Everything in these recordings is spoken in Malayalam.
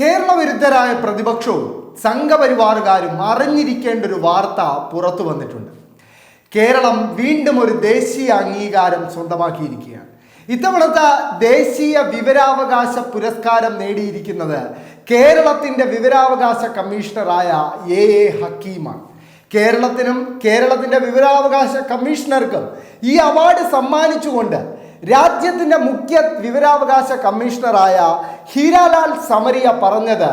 കേരള വിരുദ്ധരായ പ്രതിപക്ഷവും സംഘപരിവാറുകാരും അറിഞ്ഞിരിക്കേണ്ട ഒരു വാർത്ത പുറത്തു വന്നിട്ടുണ്ട്. കേരളം വീണ്ടും ഒരു ദേശീയ അംഗീകാരം സ്വന്തമാക്കിയിരിക്കുകയാണ്. ഇത്തവണത്തെ ദേശീയ വിവരാവകാശ പുരസ്കാരം നേടിയിരിക്കുന്നത് കേരളത്തിന്റെ വിവരാവകാശ കമ്മീഷണറായ എ. എ. ഹക്കീമാണ്. കേരളത്തിനും കേരളത്തിന്റെ വിവരാവകാശ കമ്മീഷണർക്കും ഈ അവാർഡ് സമ്മാനിച്ചുകൊണ്ട് രാജ്യത്തിന്റെ മുഖ്യ വിവരാവകാശ കമ്മീഷണറായ ഹീരാലാൽ സമരിയ പറഞ്ഞത്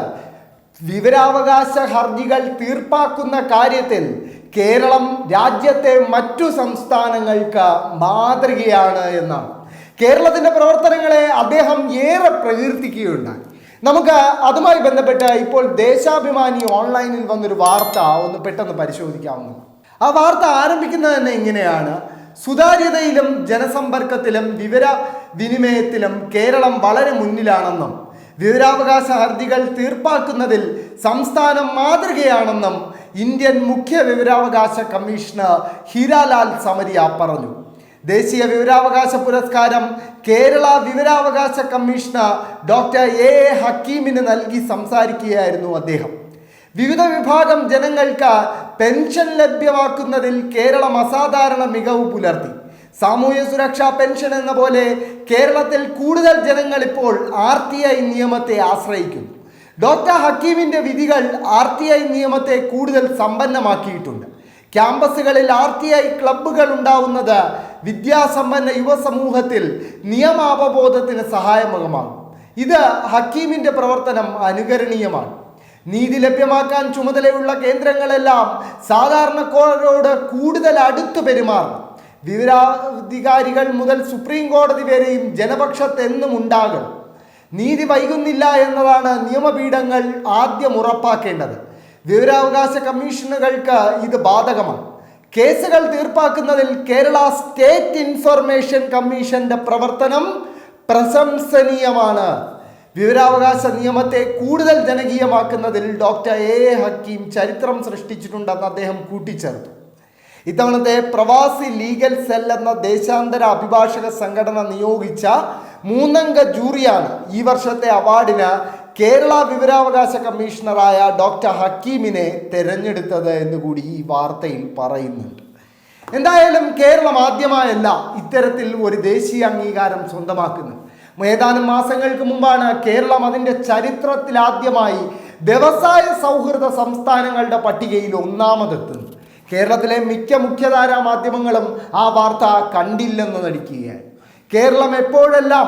വിവരാവകാശ ഹർജികൾ തീർപ്പാക്കുന്ന കാര്യത്തിൽ കേരളം രാജ്യത്തെ മറ്റു സംസ്ഥാനങ്ങൾക്ക് മാതൃകയാണ് എന്നാണ്. കേരളത്തിന്റെ പ്രവർത്തനങ്ങളെ അദ്ദേഹം ഏറെ പ്രകീർത്തിക്കുകയുണ്ടായി. നമുക്ക് അതുമായി ബന്ധപ്പെട്ട് ഇപ്പോൾ ദേശാഭിമാനി ഓൺലൈനിൽ വന്നൊരു വാർത്ത ഒന്ന് പെട്ടെന്ന് പരിശോധിക്കാവുന്നതാണ്. ആ വാർത്ത ആരംഭിക്കുന്നത് തന്നെ ഇങ്ങനെയാണ്. സുതാര്യതയിലും ജനസമ്പർക്കത്തിലും വിവര വിനിമയത്തിലും കേരളം വളരെ മുന്നിലാണെന്നും വിവരാവകാശ ഹർജികൾ തീർപ്പാക്കുന്നതിൽ സംസ്ഥാനം മാതൃകയാണെന്നും ഇന്ത്യൻ മുഖ്യ വിവരാവകാശ കമ്മീഷണർ ഹീരാലാൽ സമരിയ പറഞ്ഞു. ദേശീയ വിവരാവകാശ പുരസ്കാരം കേരള വിവരാവകാശ കമ്മീഷണർ ഡോക്ടർ എ എ ഹക്കീമിന് നൽകി സംസാരിക്കുകയായിരുന്നു അദ്ദേഹം. വിവിധ വിഭാഗം ജനങ്ങൾക്ക് പെൻഷൻ ലഭ്യമാക്കുന്നതിൽ കേരളം അസാധാരണ മികവ് പുലർത്തി. സാമൂഹ്യ സുരക്ഷാ പെൻഷൻ എന്ന പോലെ കേരളത്തിൽ കൂടുതൽ ജനങ്ങൾ ഇപ്പോൾ ആർ ടി ഐ നിയമത്തെ ആശ്രയിക്കുന്നു. ഡോക്ടർ ഹക്കീമിന്റെ വിധികൾ ആർ ടി ഐ നിയമത്തെ കൂടുതൽ സമ്പന്നമാക്കിയിട്ടുണ്ട്. ക്യാമ്പസുകളിൽ ആർ ടി ഐ ക്ലബ്ബുകൾ ഉണ്ടാവുന്നത് വിദ്യാസമ്പന്ന യുവസമൂഹത്തിൽ നിയമാവബോധത്തിന് സഹായകമാകും. ഇത് ഹക്കീമിന്റെ പ്രവർത്തനം അനുകരണീയമാണ്. നീതി ലഭ്യമാക്കാൻ ചുമതലയുള്ള കേന്ദ്രങ്ങളെല്ലാം സാധാരണക്കാരോട് കൂടുതൽ അടുത്തു പെരുമാറും. വിവരാധികാരികൾ മുതൽ സുപ്രീം കോടതി വരെയും ജനപക്ഷത്തെന്നും ഉണ്ടാകണം നീതി വൈകുന്നില്ല എന്നതാണ് നിയമപീഠങ്ങൾ ആദ്യം ഉറപ്പാക്കേണ്ടത്. വിവരാവകാശ കമ്മീഷനുകൾക്ക് ഇത് ബാധകമാണ്. കേസുകൾ തീർപ്പാക്കുന്നതിൽ കേരള സ്റ്റേറ്റ് ഇൻഫർമേഷൻ കമ്മീഷന്റെ പ്രവർത്തനം പ്രശംസനീയമാണ്. വിവരാവകാശ നിയമത്തെ കൂടുതൽ ജനകീയമാക്കുന്നതിൽ ഡോക്ടർ എ എ ഹക്കീം ചരിത്രം സൃഷ്ടിച്ചിട്ടുണ്ടെന്ന് അദ്ദേഹം കൂട്ടിച്ചേർത്തു. ഇത്തവണത്തെ പ്രവാസി ലീഗൽ സെൽ എന്ന ദേശാന്തര അഭിഭാഷക സംഘടന നിയോഗിച്ച മൂന്നംഗ ജൂറിയാണ് ഈ വർഷത്തെ അവാർഡിന് കേരള വിവരാവകാശ കമ്മീഷണറായ ഡോക്ടർ ഹക്കീമിനെ തെരഞ്ഞെടുത്തത് എന്നുകൂടി ഈ വാർത്തയിൽ പറയുന്നുണ്ട്. എന്തായാലും കേരളം ആദ്യമായല്ല ഇത്തരത്തിൽ ഒരു ദേശീയ അംഗീകാരം സ്വന്തമാക്കുന്നത്. ഏതാനും മാസങ്ങൾക്ക് മുമ്പാണ് കേരളം അതിന്റെ ചരിത്രത്തിൽ ആദ്യമായി വ്യവസായ സൗഹൃദ സംസ്ഥാനങ്ങളുടെ പട്ടികയിൽ ഒന്നാമതെത്തുന്നത്. കേരളത്തിലെ മിക്ക മുഖ്യധാര മാധ്യമങ്ങളും ആ വാർത്ത കണ്ടില്ലെന്ന് നടിക്കുകയാണ്. കേരളം എപ്പോഴെല്ലാം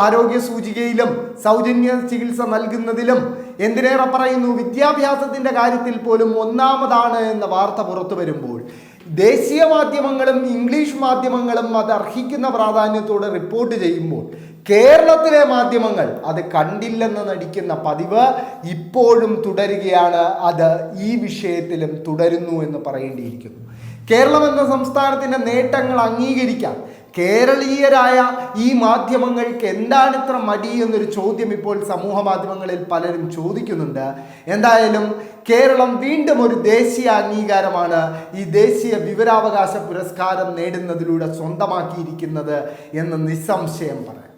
ആരോഗ്യ സൂചികയിലും സൗജന്യ ചികിത്സ നൽകുന്നതിലും എന്തിനേറെ പറയുന്നു വിദ്യാഭ്യാസത്തിന്റെ കാര്യത്തിൽ പോലും ഒന്നാമതാണ് എന്ന വാർത്ത പുറത്തു വരുമ്പോൾ ദേശീയ മാധ്യമങ്ങളും ഇംഗ്ലീഷ് മാധ്യമങ്ങളും അത് അർഹിക്കുന്ന പ്രാധാന്യത്തോടെ റിപ്പോർട്ട് ചെയ്യുമ്പോൾ കേരളത്തിലെ മാധ്യമങ്ങൾ അത് കണ്ടില്ലെന്ന് നടിക്കുന്ന പതിവ് ഇപ്പോഴും തുടരുകയാണ്. അത് ഈ വിഷയത്തിലും തുടരുന്നു എന്ന് പറയേണ്ടിയിരിക്കുന്നു. കേരളം എന്ന സംസ്ഥാനത്തിന്റെ നേട്ടങ്ങൾ അംഗീകരിക്കാൻ കേരളീയരായ ഈ മാധ്യമങ്ങൾക്ക് എന്താണ് ഇത്ര മടി എന്നൊരു ചോദ്യം ഇപ്പോൾ സമൂഹ മാധ്യമങ്ങളിൽ പലരും ചോദിക്കുന്നുണ്ട്. എന്തായാലും കേരളം വീണ്ടും ഒരു ദേശീയ അംഗീകാരമാണ്. ഈ ദേശീയ വിവരാവകാശ പുരസ്കാരം നേടുന്നതിലൂടെ സ്വന്തമാക്കിയിരിക്കുന്നത് എന്ന് നിസ്സംശയം പറയാം.